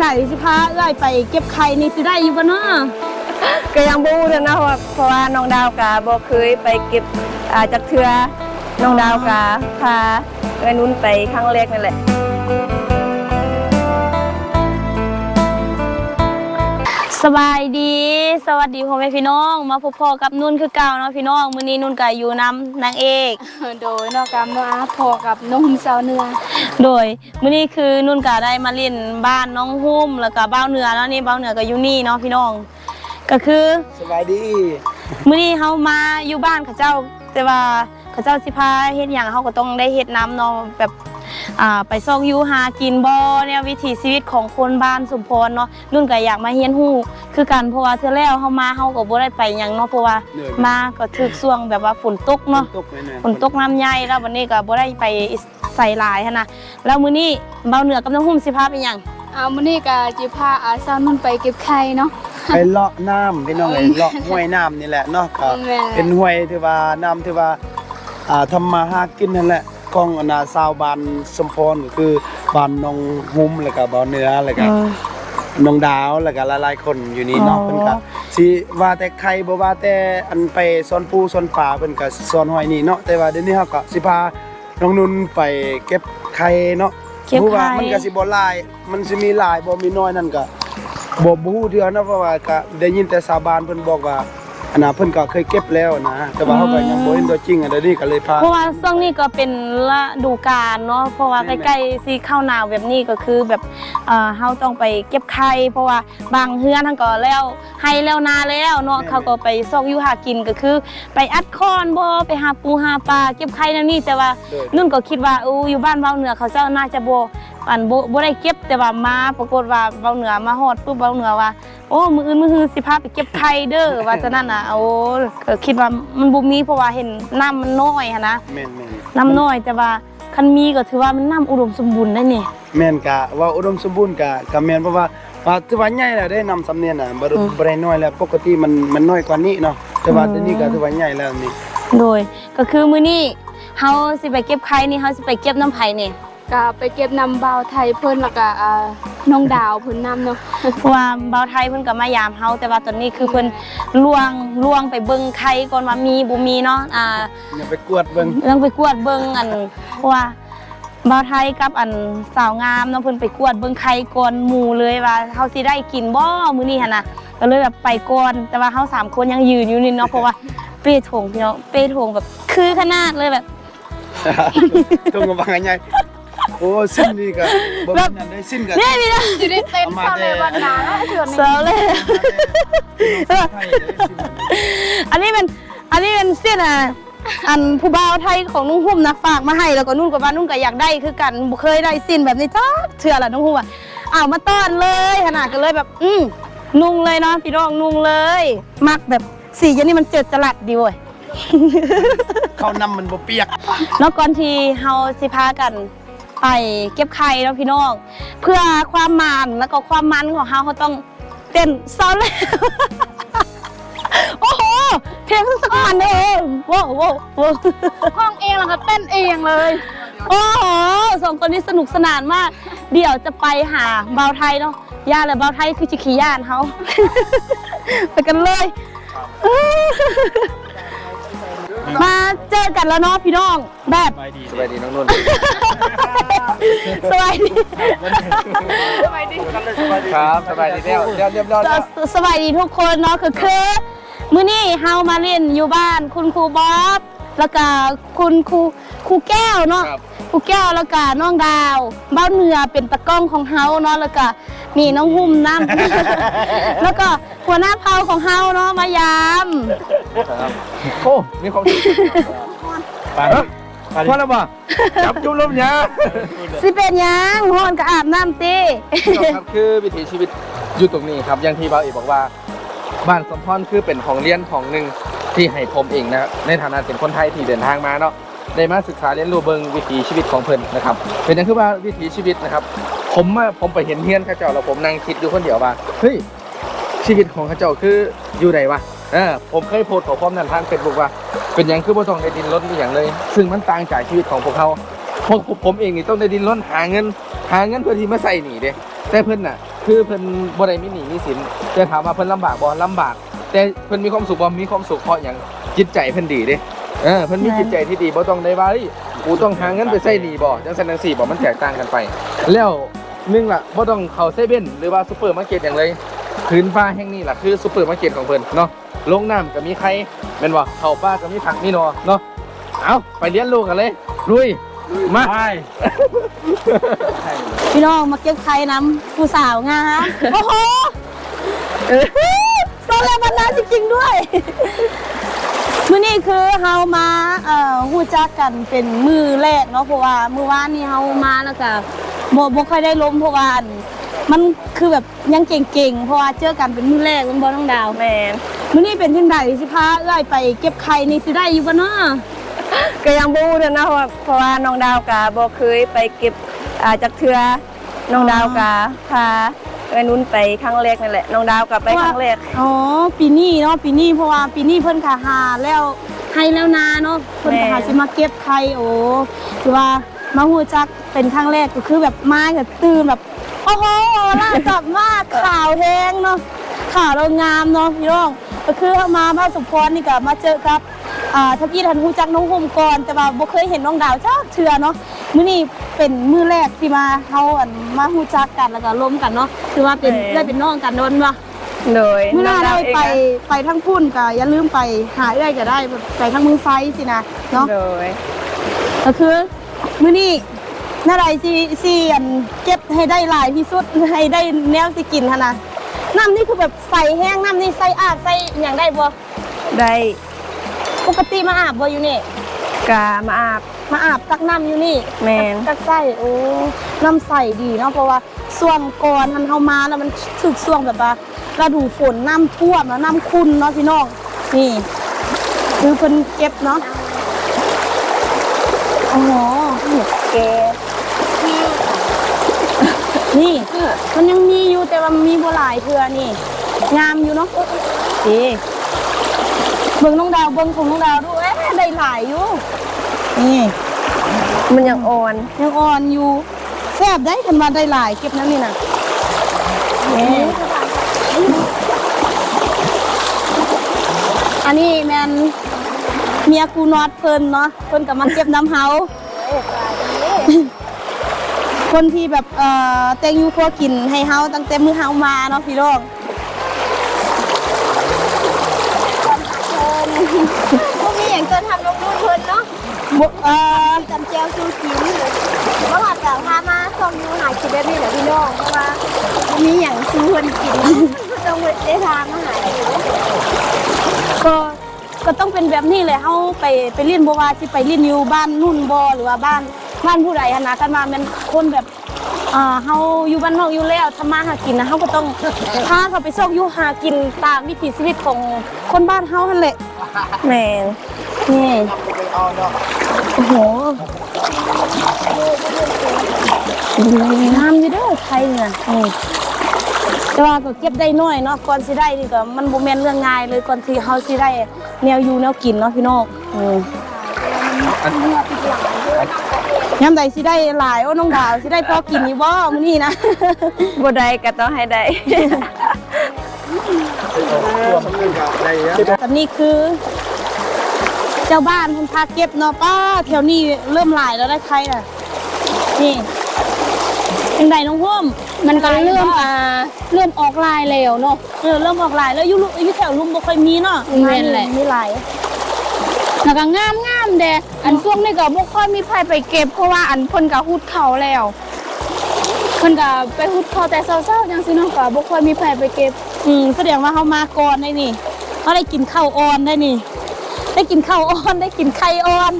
ใดสิพาเอ้อยไปเก็บไข่นี่สิได้อยู่บ่เนาะก็ยังบ่รู้เด้อนะว่าเพราะว่าน้องดาวกะบ่เคยไปเก็บอ่าจักเทือน้องดาวกะพาเอ้นนุ่นไปครั้งแรกนั่นแหละ สบายดี สวัสดีพ่อแม่พี่น้อง มาพบพ่อกับนุ่นคือเก่าเนาะพี่น้องมื้อนี้นุ่นก็อยู่นํนางเอก โดยนอกจากน้องอาพอกับน้องหุ่มเซาเนื้อโดยมื้อนี้คือนุ่นก็ได้มาเล่นบ้านน้องหุ้มแล้วก็บ้าวเหนือแล้วนี่บ้าวเหนือก็อยู่นี่เนาะพี่น้อง ก็คือสบายดีมื้อนี้เฮามาอยู่บ้านเขาเจ้า แต่ว่าเขาเจ้าสิพาเฮ็ดหยังเฮาก็ต้องได้เฮ็ดน้ำเนาะแบบอ่า ไปซอกอยู่หากินบ่เนี่ยวิถีชีวิตของคนบ้านสมพรเนาะนุ่นก็อยากมาเรียนรู้คือกันเพราะว่าเทื่อแล้วเฮามาเฮาก็บ่ได้ไปหยังเนาะเพราะว่าเหนื่อยมาก็ถึกช่วงแบบว่าฝนตกเนาะตกไหมเนี่ยฝนตกน้ำใหญ่แล้ววันนี้ก็บ่ได้ไปใส่ลายหันนะแล้วมื้อนี้เบาเหนือกับน้องหุ้มสิพาไปหยังเอามื้อนี้ก็จิพาอาซาวนุ่นไปเก็บไข่เนาะไปเลาะน้ำพี่น้องเลยเลาะห้วยน้ำนี่แหละเนาะก็แม่เป็นห้วยที่ว่าน้ำที่ว่าอ่าทำมาหากินนั่นแหละ ของอนาซาวบานสมพรก็คือบ้านน้องหุ้มแล้วก็บ่าวเหนือแล้วก็น้องดาวแล้วก็หลายๆคนอยู่นี่เนาะอ๋อเพิ่นก็สิว่าแต่ใครบ่ว่าแต่อันไปซ่อนปูซ่อนปลาเพิ่นก็ซ่อนห้วยนี่เนาะแต่ว่าเดี๋ยวนี้เฮาก็สิพาน้องนุ่นไปเก็บไข่เนาะเก็บรู้ว่าไข่มันก็สิบ่หลาย มันสิมีหลายบ่มีน้อยนั่นก็บ่บ่ฮู้เทื่อนะเพราะว่าก็ได้ยินแต่ชาวบ้านเพิ่นบอกว่า อันน่ะเพิ่นก็เคยเก็บแล้วนะ แต่ว่าเฮาก็ยังบ่เห็นตัวจริงอันเดี๋ยวนี้ก็เลยพาเพราะว่าช่วงนี้ก็เป็นฤดูกาลเนาะเพราะว่าแม่นใกล้ๆสิเข้าหนาวแบบนี้ก็คือแบบเอ่อเฮาต้องไปเก็บไข่เพราะว่าบางเฮือนทั้งก็แล้วให้แล้วนาแล้วเนาะเขาก็ไปซอกอยู่หากินก็คือ ไปอัดคอนบ่ไปหาปูหาปลาเก็บไข่นั่นนี่แต่ว่าโดยนุ่นก็คิดว่าอู้อยู่บ้านเบาเหนือเขาเจ้าน่าจะบ่ อันบ่บ่ได้เก็บแต่ว่ามาปรากฏว่าเบาเหนือมาฮอดปุ๊บเบาเหนือว่า โอ้มื้ออื่นมื้อฮือสิพาไปเก็บไข่เด้อว่าจะนั่นน่ะโอ้ก็คิดว่ามันบ่มีเพราะว่าเห็นน้ำมันน้อยหันนะแม่นน้ำน้อยแต่ว่าคันมีก็ถือว่ามันน้ำอุดมสมบูรณ์ได้นี่ๆแม่นกะว่าอุดมสมบูรณ์กะก็แม่นเพราะว่าว่าถือว่าใหญ่แล้วได้นำสำเนียงน่ะบ่ได้อืมบ่ได้น้อยแล้วปกติมันมันน้อยกว่านี้เนาะแต่ว่าเดี๋ยวนี้ก็ถือว่าใหญ่แล้วนี่โดยก็คือมื้อนี้เฮาสิไปเก็บไข่นี่เฮาสิไปเก็บน้ำไผนี่ ก็ไปเก็บนำเบาวไทยเพิ่นแล้วก็อ่าน้องดาวเพิ่นนำเนาะ เพราะว่าเบาไทยเพิ่นก็มายามเฮาแต่ว่าตอนนี้คือเพิ่นลวงลวงไปเบิ่งไข่ก่อนว่ามีบ่มีเนาะอ่า อย่าไปกวดเบิ่งเรื่องไปกวดเบิ่งอัน เพราะว่าบ่าวไทยกับอันสาวงามเนาะเพิ่นไปกวดเบิ่งไข่ก่อนหมู่เลยว่าเฮาสิได้กินบ่มื้อนี้หั่นน่ะก็เลยแบบไปก่อนแต่ว่าเฮาสามคนยังยืนอยู่นี่เนาะเพราะว่าเป้ถงพี่น้องเป้ถงแบบคือขนาดเลยแบบตรงกับว่าไง โอ้สิ้นนี่ก็บ่มีนั่นได้สิ้นก็นี่พี่น้องสิได้เต้นเซาในวันหนาแล้วเถื่อนเซาเลยไทยได้สิ้นนั่นอันนี้เป็นอันนี้เป็นเส้นอะอันผู้บ่าวไทยของนุ่งหุ้มนะฝากมาให้แล้วก็นุ่นกับว่านุ่นก็อยากได้คือกันบ่เคยได้สิ้นแบบนี้จ้าเชื่อละนุ่งหุ้มอะเอามาต้อนเลยขนาดกันเลยแบบ อืมนุ่งเลยเนาะพี่น้องนุ่งเลย มักแบบสีอย่างนี้มันเจิดจรัสดีเว้ยเข้านำมันบ่เปียกแล้วก่อนที่เฮาสิพากัน ไปเก็บไข่เนาะพี่น้องเพื่อความมันแล้วก็ความมันของเฮาเขาต้องเต้นซ้อนเลยโอ้โหเพลงสักมันเองว้าวว้าวว้าวห้องเองแล้วก็เต้นเองเลย โอ้โหสองคนนี้สนุกสนานมาก เดี๋ยวจะไปหาเบาวไทยเนาะย่าเลยเบาวไทยคือจิขี่ย่านเขาไปกันเลย มาเจอกันแล้วเนาะพี่น้องแบบสบายดีน้องนุ่น สวัสดีครับสบายดีเดียวเดี๋ยวเรียบร้อยสแล้วสวัสดีทุกคนเนาะคือคือมื้อนี้เฮามาเล่นอยู่บ้านคุณครูบ๊อบแล้วก็คุณครูครูแก้วเนาะครับครูแก้วแล้วก็น้องดาวเบ้าเหนือเป็นตะกล้องของเฮาเนาะแล้วก็นี่น้องหุ่มน้ำแล้วก็หัวหน้าเผาของเฮาเนาะมายามโอ้มีความสุขไป เนอะพอแล้วป่ะจับจุ่มลมยาสิเป็นหยังฮอนก็อาบน้ำติครับคือวิถีชีวิตอยู่ตรงนี้ครับ อย่างที่บ่าวเอกบอกว่า บ้านสมพรคือเป็นของเรียนของหนึ่งที่ให้ผมเองนะในฐานะเป็นคนไทยที่เดินทางมาเนาะได้มาศึกษาเรียนรู้เบิงวิถีชีวิตของเพิ่นนะครับ เป็นอย่างคือว่าวิถีชีวิตนะครับ ผมมาผมไปเห็นเฮียนเข้าเจ้าแล้วผมนั่งคิดอยู่คนเดียวว่าเฮ้ยชีวิตของเข้าเจ้าคืออยู่ไหนวะเออผมเคยโพสต์ขอความนั้นทางเฟซบุ๊กว่า เป็นอย่างคือบ่ต้องได้ดินรนอย่างเลย ซึ่งมันต่างจากชีวิตของพวกเขาพวกผมเองนี่ต้องได้ดินรนหาเงิน หาเงินเพื่อที่มาใส่หนีเด้แต่เพิ่นน่ะ คือเพิ่นบ่ได้มีหนี้มีสินแต่ถามว่าเพิ่นลำบากบ่ลำบาก แต่เพิ่นมีความสุขบ่มีความสุขเพราะหยังจิตใจเพิ่นดีเด้เออเพิ่นมีจิตใจที่ดีบ่ต้องได้ว่าเฮ้ยกูต้องหาเงินไปใช้หนี้บ่จังซั่นจังซี่บ่มันแตกต่างกันไป แล้วหนึงล่ะบ่ต้องเข้าเซเว่นหรือว่าซุปเปอร์มาร์เก็ตหยังเลยพื้นฟ้าแห่งนี้ล่ะคือซุปเปอร์มาร์เก็ตของเพิ่นเนาะลงน้ำก็มีไข่ แม่นบ่เข้าป่าก็มีผักมีหนอเนาะเอาไปเรียนรู้กันเลยลุยมาพี่น้องมาเก็บไข่น้ำผู้สาวงามโอ้โหโซเลมันนาจริงๆด้วยมื้อนี้คือเฮามาเอ่อฮู้จักกันเป็นมือแรกเนาะเพราะว่ามื้อวานนี้เฮามาแล้วก็บ่บ่ค่อยได้ล้มเพราะว่าอันมันคือแบบยังเก่งๆเพราะว่าเจอกันเป็นมื้อแรกมันบ่น้องดาวแมน มื้อนี้เป็นจังไดสิพาเอ้อยไปเก็บไข่นี่สิได้อยู่บ่เนาะก็ยังบ่รู้เด้อนะว่าเพราะว่าน้องดาวกะบ่เคยไปเก็บอ่าจากเทือน้องดาวกะพาเอ้ยนุ่นไปครั้งแรกนั่นแหละน้องดาวกะไปครั้งแรกอ๋อปีนี้เนาะปีนี้เพราะว่าปีนี้เพิ่นก็หาแล้วให้แล้วนาเนาะเพิ่นก็หาสิมาเก็บไข่โอ้คือว่ามาฮู้จักเป็นครั้งแรกก็คือแบบมาก็ตื่นแบบโอ้โหล่ากลับมากข่าวแฮงเนาะข่าวเรางามเนาะพี่น้อง ก็คือเอามาบ้านสมพรนี่ก็มาเจอกับอ่าทักกี้ทันฮู้จักน้องโฮมก่อนแต่ว่าบ่เคยเห็นน้องดาวจักเทื่อเนาะมื้อนี้เป็นมื้อแรกที่มาเฮาอันมาฮู้จักกันแล้วก็ร่วมกันเนาะคือว่าเป็นเออได้เป็นน้องกันโดนบ่โดยเมื่อหน้าน้ได้องดาวเองไปอะไปทั้งพุ่นก็อย่าลืมไปหาเอื้อยก็ได้ไปทั้งมือไฟสินะเนาะโดยก็คือมื้อนี้น่าไรสิสิอันเก็บให้ได้หลายที่สุดให้ได้แนวสิกินหั่นนะ น้ำนี่คือแบบใส่แห้งน้ำนี่ใส่อาบใส่อย่างได้บ่ได้ปกติมาอาบบ่อยู่นี่กามาอาบมาอาบตักน้ำอยู่นี่แม่นตักใส่โอ้น้ำใส่ดีเนาะเพราะว่าส่วงก่อนทันเฮามาแล้วมันถึกส่วงแบบว่าฤดูฝนน้ำท่วมแล้วน้ำคุณเนาะพี่น้องนี่คือเพิ่นเก็บเนาะโอ้โหแก นี่ มันยังมีอยู่แต่ว่ามันมีบ่หลายเทื่อนี่ งามอยู่เนาะนี่เบิ่งน้องดาวเบิ่งของน้องดาวดูเอ๊ะได้หลายอยู่ นี่ มันยังอ่อนยังอ่อนอยู่แซ่บได้คันว่าได้หลายเก็บน้ำนี่น่ะนี่อันนี้แมนเมียกูนอดเพิ่นเนาะเพิ่นก็มาเก็บน้ำเฮา คนที่แบบเอ่อแตงอยูครัวกินให้เฮาตั้งแต่มื้อเฮามาเนาะพี่น้องพวกนี้อย่างเกินทำลงรุ่นเพิ่นเนาะบ่เอ่อจำเจียวซูกินเมื่อวานแต่พามาส่งยูหาคิดแบบนี้แหละพี่น้องเพราะว่ามีอย่างซูเพิ่นกินต้องได้ทางมาหาอยู่ก็ก็ต้องเป็นแบบนี้แหละเฮาไปไปเรียนบ่ว่าสิไปเรียนอยู่บ้านนุ่นบ่หรือว่าบ้าน บ้านผู้ใดหันนะกันมาแม่นคนแบบอ่าเฮาอยู่บ้านนอกอยู่แล้วทำมาหากินนะเฮาก็ต้องพาเขาไปซอกอยู่หากินตามวิถีชีวิตของคนบ้านเฮาหั่นแหละแมนนี่โอ้โหงามอยู่เด้อไทยเนี่ยนี่แต่ว่าก็เก็บได้น้อยเนาะก่อนสิได้นี่ก็มันบ่แม่นเรื่องง่ายเลยก่อนที่เฮาสิได้แนวอยู่แนวกินเนาะพี่น้องอืม ยามใดสิได้หลายโอ้น้องดาวสิได้พอกินอยู่บ่มื้อนี้นะบ่ได้ก็ต้องให้ได้ตอนนี้คือ เจ้าบ้านเพิ่นพาเก็บเนาะป้าแถวนี้เริ่มหลายแล้วได้ใครน่ะนี่เป็นไดน้องพุ่มมันก็เริ่มอ่าเริ่มออกลายแล้วเนาะเออเริ่มออกหลายแล้วอยุลุอยุแถวลุมบ่ค่อยมีเนาะแม่นแหละมีหลายแล้วก็งามงา มๆเด้อันช่วงนี้ก็บ่ค่อยมีไผไปเก็บ เพราะว่าอันเพิ่นก็ฮุดเขาแล้วเพิ่นก็ไปฮุดเขาแต่เช้าๆจังซี่เนาะก็บ่ค่อยมีไผไปเก็บ อืมแสดงว่าเขามาก่อนได้นี่เขาได้กินข้าวอ่อนได้นี่ ได้กินข้าวอ่อนได้กินไข่อ่อน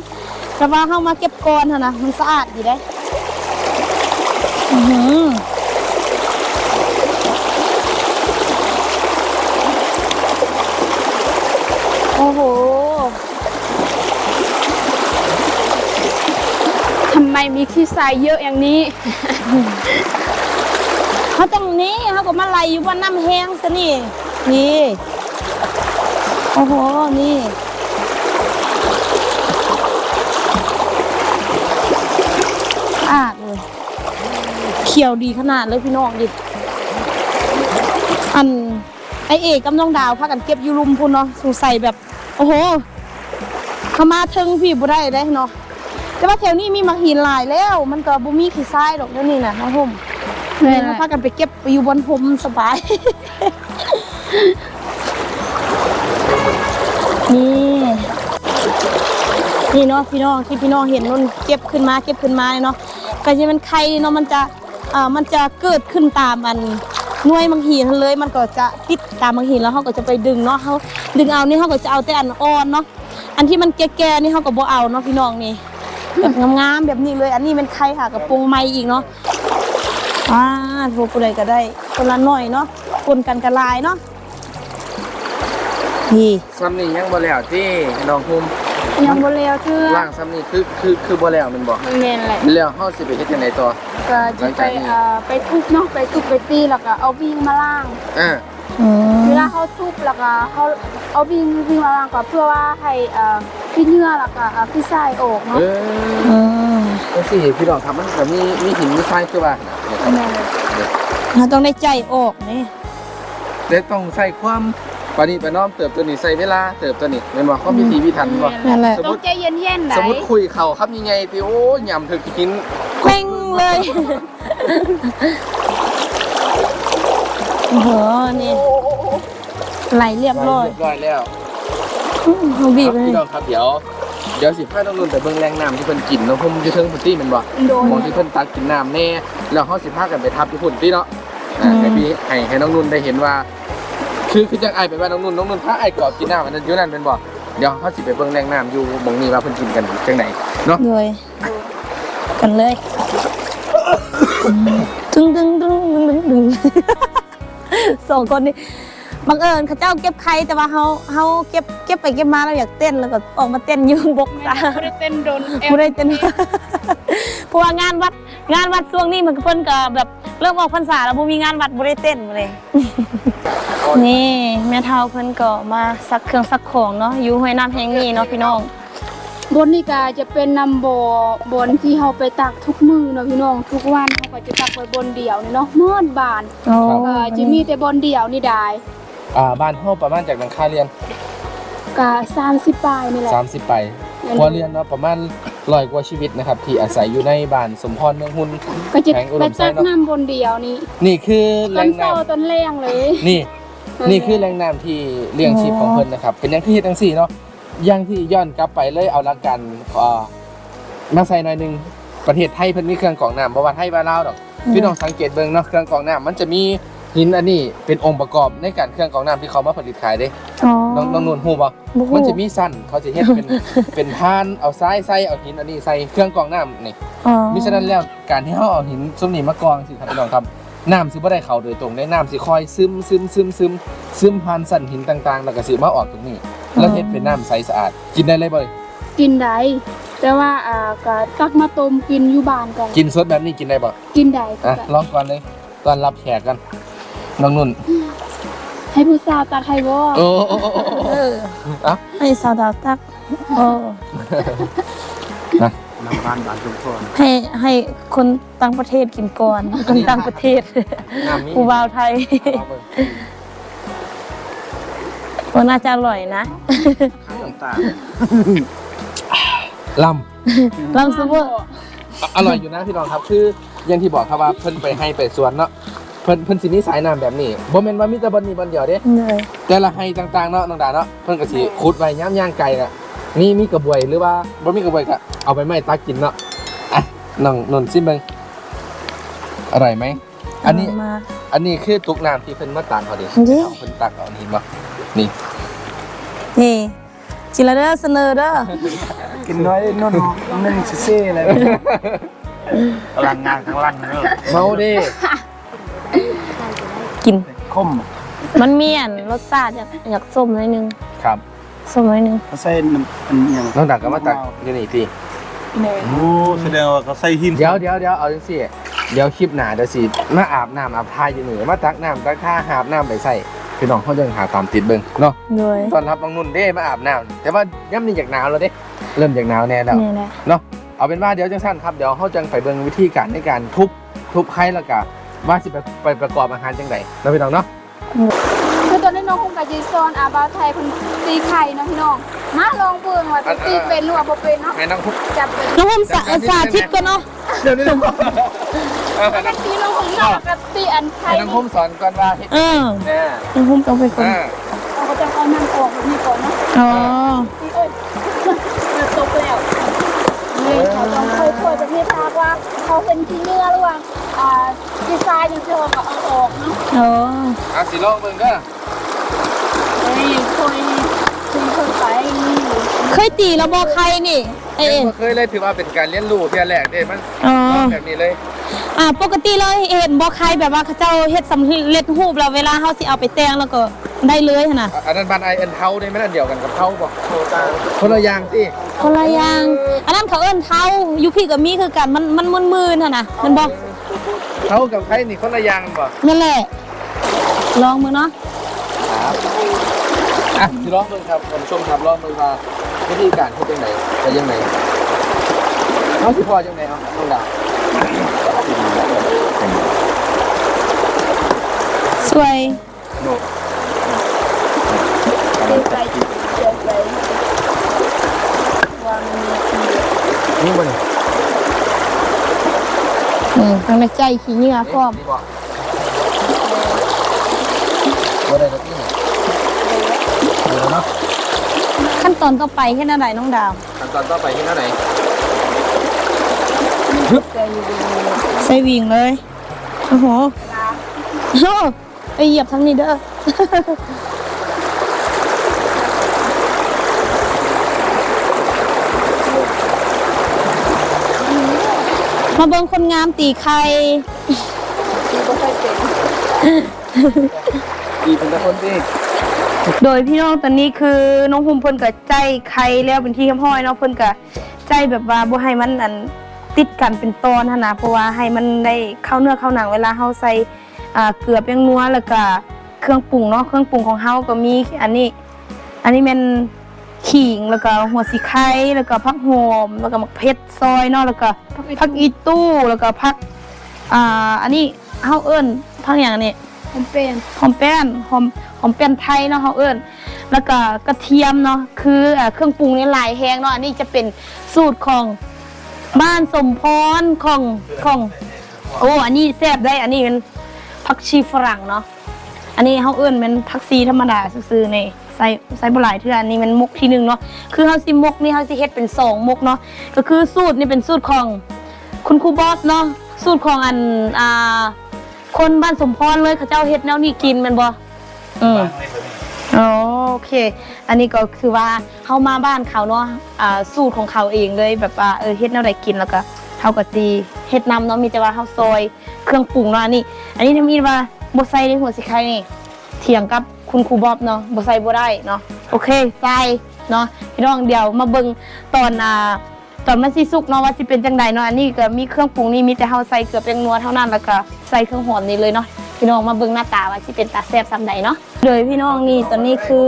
แต่ว่าเขามาเก็บก่อนหั่นนะมันสะอาดดีได้อือหือโอ้โห ทำไมมีขี้ทรายเยอะอย่างนี้ เขาตรงนี้เขาก็มาไล่อยู่ว่าน้ำแห้งซะนี่นี่ โอ้โห นี่อาดเลยเขียวดีขนาดเลยพี่น้องดิ อันไอเอกกับน้องดาวพากันเก็บยูรุมพุ่นเนาะสงสัยแบบ โอ้โหเขามาถึงพี่บ่ได้ได้เนาะ แต่ว่าแถวนี้มีมักหินหลายแล้ว มันก็บ่มีขี้ทรายดอกเดี๋ยวนี้น่ะน้องห่มแม่แม่นแหละพากันไปเก็บไปอยู่บนห่มสบาย นี่นี่เนาะพี่น้องที่พี่น้องเห็นนุ่นเก็บขึ้นมาเก็บขึ้นมาเนาะก็จะเป็นไข่เนาะมันจะอ่ามันจะเกิดขึ้นตามอันหน่วยบางหินเลยมันก็จะติดตามบางหินแล้วเขาก็จะไปดึงเนาะเขาดึงเอานี่เขาก็จะเอาแต่อันอ่อนเนาะอันที่มันแก่ๆนี่เขาก็บ่เอาเนาะพี่น้องนี่ แบบงามๆแบบนี้เลย อันนี้เป็นไข่ค่ะกับปรุงไม้อีกเนาะอ่าโทรผู้ใดก็ได้คนละหน่อยเนาะคนกันกระลายเนาะนี่ซ้ำนี่ยังบ่แล้วที่น้องภูมิยังบ่แล้วเทื่อล่างซ้ำนี่คือคือคือบ่แล้วแมันบ่แม่นแหละแล้วเฮาสิไปเฮ็ดจังไดต่อก็จะไปเอ่อไปทุบเนาะไปทุบไปตีแล้วก็เอาวิ่งมาล่างอ่าอืมเวลาเขาทุบแล้วก็เขาเอาวิ่งวิ่งมาล่างก็เพื่อว่าให้เอ่อ พี่เนื้อแล้วก็เอ่อพี่ทรายออกเอเนาะออืมจังซี่พี่น้องครับมันก็มีมีหินมีทรายคือว่าเนี่ยครับแม่นเลยเราต้องได้ใจออกนี่แต่ต้องใส่ความปานนี้ไปน้อมเติบตัวนี้ใส่เวลาเติบตัวนี้แม่นบ่ความพิธีพิถันบ่ นั่นแหละต้องใจเย็นๆได้สมมุติคุยเขาครับยังไงติโอ้ยำถึกหินเป้งเลยโอ้โหนี่ไหลเรียบร้อยเรียบร้อยแล้วอื้อ เขาบีบครับเลยพี่น้องครับเดี๋ยวเดี๋ยวสิพาน้องนุ่นไปเบิ่งแรงน้ำที่เพิ่นกินเนาะผมจะเทิงพื้นที่แม่นบ่โดน มองที่เพิ่นตักกินน้ำแน่แล้วเฮาสิพากันไปทับที่พุ่นติเนาะอ่าให้พี่ให้ให้น้องนุ่นได้เห็นว่า คือคือจังไอายไปว่าน้องนุ่นน้องนุ่นพาไอายกรอบกินน้ำอันนั้นอยู่นั่นเป็นบ่เดี๋ยวเฮาสิไปเบิ่งแรงน้ำอยู่หม่องนี้ว่าเพิ่นกินกันจังไหนเนาะเลยกันเลยดึงดึงดึงดึงดึงดึงสองคนนี้ บังเอิญเขาเจ้าเก็บไข่แต่ว่าเขาเขาเก็บเก็บไปเก็บมาแล้วอยากเต้นแล้วก็ออกมาเต้นอยืนบกซะไม่ได้เต้นโดนแอลไม่ได้เต้นเพราะว่างานวัดงานวัดช่วงนี้มันก็เพิ่นก็แบบเริ่มออกพรรษาแล้วบ่มีงานวัดบ่ได้เต้นเลย นี่แม่เฒ่าเพิ่นก็มาซักเครื่องซักของเนาะอยู่ห้วยน้ำแห่งนี้เนาะพี่น้อง บนนี่ก็จะเป็นนำบ่อบนที่เฮาไปตักทุกมือเนาะพี่น้อง ทุกวันเฮาก็จะตักไว้บนเดียวนี่เนาะเมื่อนบานโอ้ก็จะมีแต่บนเดียวนี่ได้ อ่าบ้านเฮาประมาณจากหลังคาเรียนก็30ปลายนี่แหละ 30ไปครัวเรือนเนาะประมาณร้อยกว่าชีวิตนะครับ ที่อาศัยอยู่ในบ้านสมพรเมืองหุ่น ก็จะแข็งอุดไปมไส้ตักเนาะน้ำบนเดียวนี่นี่คือแหต้ล่นงเศร้าน้ำต้นแรงเลยนี่ นี่คือแหล่งน้ำที่เลี้ยงชีพของเพิ่นนะครับ เป็นอย่างที่เฮ็ดจังซี่เนาะอย่างที่ย้อนกลับไปเลยเอาละกันเอ่อมาใส่หน่อยหนึงประเทศไทยเพิ่นมีเครื่องกรองน้ำบ่ว่าไทยว่าลาวดอก พี่น้องสังเกตเบิ่งเนาะเครื่องกรองน้ำมันจะมี หินอันนี้เป็นองค์ประกอบในการเครื่องกรองน้ำที่เขามาผลิตขายเด้อ๋อ น้องน้องนุ่นฮู้บ่บ่ฮู้ มันจะมีสั้นเขาจะเฮ็ดเป็น เป็นพานเอาทรายใส่เอาหินอันนี้ใส่เครื่องกรองน้ำนี่อ๋อมิฉะนั้นแล้วการที่เฮาเอาหินซุมนี้มากรองสิครับพี่น้องครับน้ำสิบ่ได้เข้าโดยตรงได้น้ำสิคอยซึมซึมซึมซึมซึมผ่านสันหินต่างๆ แล้วก็สิมาออกตรงนี้ แล้วเฮ็ดเป็นน้ำใสสะอาด กินได้เลยบ่เลยกินได้แต่ว่าอ่าก็ตักมาต้มกินอยู่บ้านก่อนกินสดแบบนี้กินได้บ่กินได้อะลองก่อนเลยตอนรับแขกกัน น้องนุ่น ให้ผู้สาวตักให้บ่โอ้โอ้โอ้โอ้เอออะให้สาวดาวตักโอ้น้ำบ้านบ้านสมพรให้ให้คนต่างประเทศกินก่อน คนต่างประเทศน้ำมีผู้บ่าวไทยเอาเบิ่งว่าน่าจะอร่อยนะต่างลลำซุปเปอร์ำอร่อยอยู่นะพี่น้องครับคืออย่างที่บอกครับว่าเพิ่นไปให้ไปสวนเนาะ เพิ่นเพิ่นสิมีสายน้ำแบบนี้บ่แม่นว่ามีแต่บ่นี้บ่เดียวเด้เหนื่อยแต่ละให้ต่างๆเนาะน้องดาเนาะเพิ่นก็สิขุดไว้ย่ามย่างไก่น่ะมีมีกระบวยหรือว่าบ่มีกระบวยก็เอาไปไม้ตักกินเนาะอะน้องนนท์ซิมเบิ่งอร่อยไหมอันนี้ มา อันนี้คือตุกน้ำที่เพิ่นมาตักเขาดิจริงเอาเพิ่นตักเอานี่บ่นี่นี่จิละเด้อเสนอเด้อกินน้อยนุ่นนึ่งเซ่ๆอะไรพลังงานข้างล่างเนอะเมาเด้ กิน คมมันมีอันรสชาติอยากอยากส้มหน่อยนึงครับส้มหน่อยนึงเขาใส่น้ำอันอย่างน้องดาก็มาตักอยู่นี่พี่โอ้แสดงว่าเขาใส่หินเดี๋ยวเดี๋ยวเดี๋ยวเอาจังซี่เดี๋ยวคลิปหน้าเดี๋ยวสิมาอาบน้ำอาบท่าอยู่นี่มาตักน้ำตักท่าหาบน้ำไปใส่พี่น้องเขาจังหาตามติดเบิ่งเนาะเลยตอนรับน้องนุ่นเด้มาอาบน้ำแต่ว่าย่ำนี่จากหนาวแล้วเด้ เริ่มจากหนาวแน่แล้วนี่แหละเนาะเอาเป็นว่าเดี๋ยวจังสั้นครับเดี๋ยวเขาจังไปเบิ่งวิธีการในการทุบทุบไข่แล้วก็ ว่าสิไปไปประกอบอาหารจังไดเนาะพี่น้องเนาะคือตอนนี้น้องคงกับจีซอนอาบาวไทยคนตีไข่เนาะพี่น้อง มาลองเบิ่งว่าจะตีเป็นหรือว่าบ่เป็นเนาะให้น้องพุกจับเป็นน้องหุ้มสาสาธิตกันเนาะเดี๋ยวนี้น้องเอาให้น้กัองนตีน้องคงนอกกับตีอันไทให้ยน้องพุกสอนก่อนว่าเฮ็ดเออแน่น้องหุ้มต้องเป็นคนอ่าเราก็จะเอาน้ำออกแบบนี้ก่อนเนาะอ๋อตีเอ้ยมันตกแล้วนี่เขาต้องค่อยๆจะเททากว่าเขาเป็นที่เนื้อระหว่าง อ่าดีไซน์ยังเธอก็เอาออกเนาะอ๋ออะสิลองเบิ่งเด้อเฮ้ยคุยคุยคนไปนี่เคยตีแล้วบอกใครนี่เอยังเอ็น บ่เคยเลยถือว่าเป็นการเรียนรู้เที่ยแรกเด้มันอ๋อแบบนี้เลยอ่าปกติเลยเห็นบอกใครแบบว่าเขาเจ้าเฮ็ดสำเร็จรูปแล้วเวลาเฮาสิเอาไปแต่งแล้วก็ได้เลยหั่นน่ะอะอันนั้นบ้านไอเอ็นเทาได้ไหมนั่นเดียวกันกับเทาบ่คนละอย่างสิคนละอย่างอันนั้นเขาเอิ้นเท้าอยู่พี่กับมีคือกันมันมันมึนๆหั่นน่ะมันบอก เทากับไทยนี่คนละอย่างกันบ่นั่นแหละลองมือเนาะอะสิลองเบิ่งครับท่านผู้ชมครับลองเบิ่งว่าวิธีการเฮ็ดจังไดไปยังไงเฮาสิพอจังไดเอาน้องดาวสวยตีไปเดินไปว่ามันมีทีนี่บ่นี่ อืมทั้งในใจขี้เหงื่อพร้อมนี่บ่บ่ได้ดอกนี่เดี๋ยวเนาะขั้นตอนต่อไปแค่นั้นไหนน้องดาว ขั้นตอนต่อไปที่เท่าไหนใส่วิ่งเลย โอ้โหโอ้ไปเหยียบทั้งนี้เด้อ มาเบิ่งคนงามตีไข่ดีเป็นแต่คนที่โดยพี่น้องตอนนี้คือน้องภูมิเพิ่นกับใจไข่แล้วเป็นที่คำห้อยเนาะเพิ่นกับใจแบบว่าบ่ให้มันอันติดกันเป็นตอนหั่นนะเพราะว่าให้มันได้เข้าเนื้อเข้าหนังเวลาเฮาใส่อ่าเกลือแป้งนัวแล้วก็เครื่องปรุงเนาะเครื่องปรุงของเฮาก็มีอันนี้ อันนี้แม่น ขิงแล้วก็หัวสีไข่แล้วก็ผักโหอมแล้วก็มะเผ็ดซอยเนาะแล้วก็ผักอีตู้แล้วก็ผักอ่าอันนี้เฮาเอิ้นผักหยังอันนี้มันเป็นหอมแป้นหอมหอมแป้นไทยเนาะเขาเอิ้นแล้วก็กระเทียมเนาะคืออ่าเครื่องปรุงในหลายแห้งเนาะอันนี้จะเป็นสูตรของบ้านสมพรของของโอ้อันนี้แซ่บได้อันนี้เป็นผักชีฝรั่งเนาะอันนี้เขาเอิ้นเป็นผักชีธรรมดาซื่อๆนี่ ใส่ใส่บ่หลายเทื่ออันนี้มันมกที่หนึ่งเนาะคือเขาสิมกนี่เขาสิเฮ็ดเป็นสองมกเนาะก็คือสูตรนี่เป็นสูตรของคุณครูบอสเนาะสูตรของอันอ่าคนบ้านสมพรเลยเขาเจ้าเฮ็ดแนวนี้กินแมันบ่อืม อ๋อโอเค อันนี้ก็คือว่าเฮามาบ้านเขาเนาะอ่าสูตรของเขาเองเลยแบบว่าเออเฮ็ดแนวใดกินแล้วก็เฮาก็สิเฮ็ดนำเนาะมีแต่ว่าเฮาซอยเครื่องปรุงเนาะอันนี้ อันนี้ถ้ามีว่าบ่ใส่ในหัวสิไข่นี่ เถียงกับคุณครูบอบเนาะบ่ใส่บ่ได้เนาะโอเคใส่เนาะพี่น้องเดี๋ยวมาเบิ่งตอนอ่าตอนมันสิสุกเนาะว่าสิเป็นจังใดเนาะอันนี้ก็มีเครื่องปรุงนี่มีแต่เฮาใส่เกลือแป้งนัวเท่านั้นแล้วก็ใส่เครื่องหอมนี่เลยเนาะพี่น้องมาเบิ่งหน้าตาว่าสิเป็นตาแซ่บซำใดเนาะเลยพี่น้องนี่ตอนนี้คือ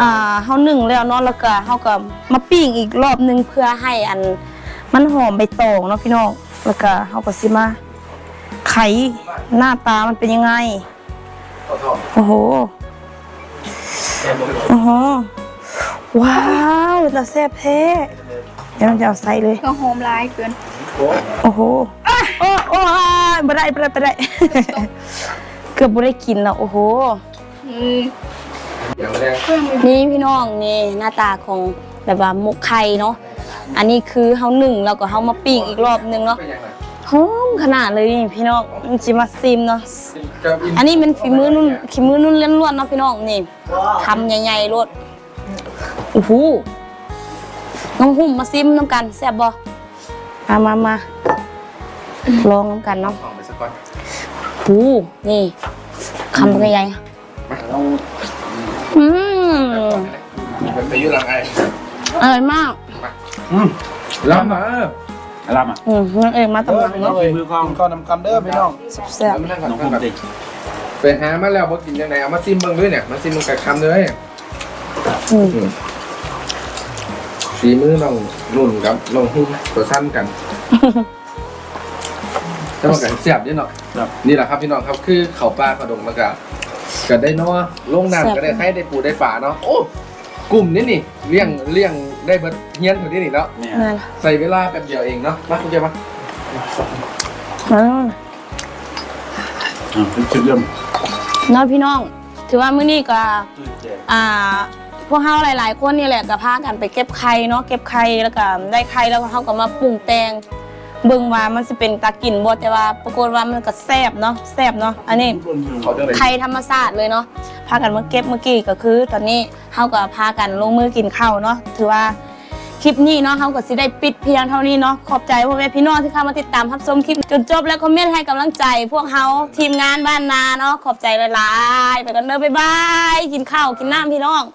อ่าเฮานึ่งแล้วเนาะแล้วก็เฮาก็มาปิ้งอีกรอบนึงเพื่อให้อันมันหอมใบตองเนาะพี่น้องแล้วก็เฮาก็สิมาไขหน้าตามันเป็นยังไง โทษโอ้โหโอ้โหว้าวแต่แซ่บแท้เดี๋ยวเราจะเอาใส่เลยก็โฮมไลน์เกิน โอ้โหโอ้โอ้ยบ่ได้บ่ได้บ่ได้เกือบบ่ได้กินแล้วโอ้โหอืมอย่างแรกเครื่องมือนี่พี่น้องนี่หน้าตาของแบบว่าหมกไข่เนาะอันนี้คือเฮาหนึ่งแล้วก็เฮามาปิ้งอีกรอบหนึงเนาะ เป็นอย่างไรหอมขนาดเลยนี่พี่น้องมันสิมาซิมเนาะกับอินอันนี้เป็นฝีมือนุ่นฝีมือนุ่นล้วนๆเนาะพี่น้องนี่ทำใหญ่ๆรดโอ้โหน้องหุ่มมาซิมน้ำกันแซ่บบ่มามามาลองน้ำกันเนาะหอมไปสักก่อนโอ้โหนี่คำใหญ่ๆมาลองอืมเป็นไปอยุ่หลังไอ้อร่อยมากลำมา อะไรมาอืมนั่นเองมาตำลังเนาะเลยมือข้าวข้าวนำกันเด้อพี่น้องแซ่บแล้วมานั่งก่อนน้องผนั่งมก่อนเด็กไปหามาแล้วบ่กินยังไงเอามาซิมเบิ่งด้วยเนี่ยมาซิมเบิ่งกับคำเลยๆอืมฝีมือน้องนุ่นกับน้องหุ้มตัวสั้นกันแต่ว่ากันเสียบนี่เนาะนี่แหละครับพี่น้องครับคือเขาปลากระดงแล้วก็ก็ได้เนาะลงน้ำก็ได้ไข่ได้ปูได้ป่าเนาะโอ้กลุ่มนี้นี่เลี้ยงเลี้ยง ได้เบิดเฮียนถึงที่นี่แล้วเนี่ยนั่นใส่เวลาแป๊บเดียวเองเนาะมาคุณเจมาอืม อ่าเป็นจุดเริ่มเนาะพี่น้อง ถือว่ามื้อนี้ก็อ่าพวกเฮาหลาย ๆ คนนี่แหละก็พากันไปเก็บไข่เนาะเก็บไข่แล้วก็ได้ไข่แล้วก็เฮาก็มาปรุงแต่งเบิ่งว่ามันสิเป็นตากินบ่แต่ว่าปรากฏว่ามันก็แซ่บเนาะแซ่บเนาะอันนี้เขาเรื่องอะไรไข่ธรรมชาติเลยเนาะพากันมาเก็บเมื่อกี้ก็คือ ตอนนี้เฮาก็พากันลงมือกินข้าวเนาะถือว่าคลิปนี้เนาะเฮาก็สิได้ปิดเพียงเท่านี้เนาะขอบใจพ่อแม่พี่น้องที่เข้ามาติดตามรับชมคลิปจนจบและคอมเมนต์ให้กำลังใจ พวกเฮาทีมงานบ้านนาเนาะขอบใจหลายๆไปกันเด้อบ๊ายบายกินข้าวกินน้ำพี่น้อง